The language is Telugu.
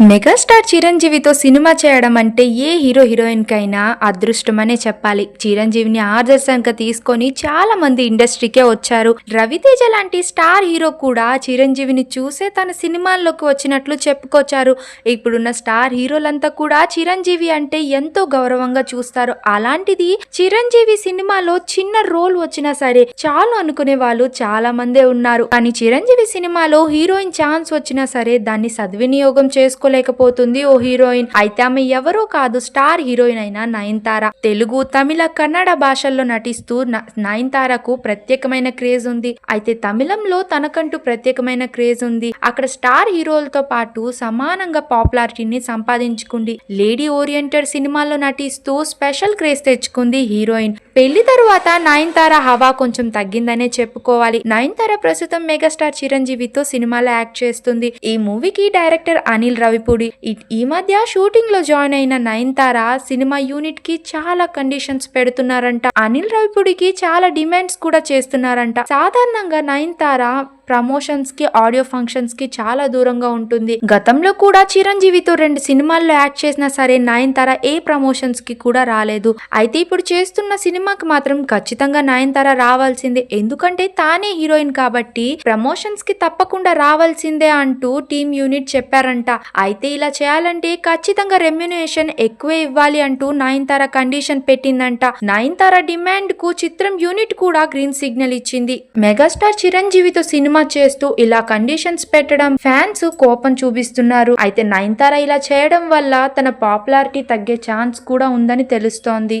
మెగాస్టార్ చిరంజీవితో సినిమా చేయడం అంటే ఏ హీరో హీరోయిన్ కైనా అదృష్టమనే చెప్పాలి. చిరంజీవిని ఆదర్శంగా తీసుకొని చాలా మంది ఇండస్ట్రీకే వచ్చారు. రవితేజ లాంటి స్టార్ హీరో కూడా చిరంజీవిని చూసే తన సినిమాల్లోకి వచ్చినట్లు చెప్పుకొచ్చారు. ఇప్పుడున్న స్టార్ హీరోలంతా కూడా చిరంజీవి అంటే ఎంతో గౌరవంగా చూస్తారు. అలాంటిది చిరంజీవి సినిమాలో చిన్న రోల్ వచ్చినా సరే చాలు అనుకునే వాళ్ళు చాలా మందే ఉన్నారు. కానీ చిరంజీవి సినిమాలో హీరోయిన్ ఛాన్స్ వచ్చినా సరే దాన్ని సద్వినియోగం చేసుకోలేకపోతుంది ఓ హీరోయిన్. అయితే ఆమె ఎవరో కాదు స్టార్ హీరోయిన్ అయిన నయనతార. తెలుగు తమిళ కన్నడ భాషల్లో నటిస్తూ న- నయనతారకు ప్రత్యేకమైన క్రేజ్ ఉంది. అయితే తమిళంలో తనకంటూ ప్రత్యేకమైన క్రేజ్ ఉంది. అక్కడ స్టార్ హీరోలతో పాటు సమానంగా పాపులారిటీని సంపాదించుకుంది. లేడీ ఓరియంటెడ్ సినిమాల్లో నటిస్తూ స్పెషల్ క్రేజ్ తెచ్చుకుంది హీరోయిన్. పెళ్ళి తరువాత నయనతార హవా కొంచెం తగ్గిందనే చెప్పుకోవాలి. నయనతార ప్రస్తుతం మెగాస్టార్ చిరంజీవితో సినిమాలో యాక్ట్ చేస్తుంది. ఈ మూవీకి డైరెక్టర్ అనిల్ రవి ఈ- ఈ మధ్య షూటింగ్లో జాయిన్ అయిన నయన్తార సినిమా యూనిట్కి చాలా కండిషన్స్ పెడుతున్నారంట. అనిల్ రవిపూడికి చాలా డిమాండ్స్ కూడా చేస్తున్నారంట. సాధారణంగా నయన్తార ప్రమోషన్స్కి ఆడియో ఫంక్షన్స్కి చాలా దూరంగా ఉంటుంది. గతంలో కూడా చిరంజీవితో రెండు సినిమాల్లో యాక్ట్ చేసినా సరే నయనతార ఏ ప్రమోషన్స్కి కూడా రాలేదు. అయితే ఇప్పుడు చేస్తున్న సినిమాకి మాత్రం ఖచ్చితంగా నయనతార రావాల్సిందే. ఎందుకంటే తానే హీరోయిన్ కాబట్టి ప్రమోషన్స్కి తప్పకుండా రావాల్సిందే అంటూ టీమ్ యూనిట్ చెప్పారంట. అయితే ఇలా చేయాలంటే ఖచ్చితంగా రెమ్యునేషన్ ఎక్కువే ఇవ్వాలి అంటూ నయనతార కండిషన్ పెట్టిందంట. నయనతార డిమాండ్కు చిత్రం యూనిట్ కూడా గ్రీన్ సిగ్నల్ ఇచ్చింది. మెగాస్టార్ చిరంజీవితో సినిమా చేస్తూ ఇలా కండిషన్స్ పెట్టడం ఫ్యాన్స్ కోపం చూపిస్తున్నారు. అయితే నయనతార ఇలా చేయడం వల్ల తన పాపులారిటీ తగ్గే ఛాన్స్ కూడా ఉందని తెలుస్తోంది.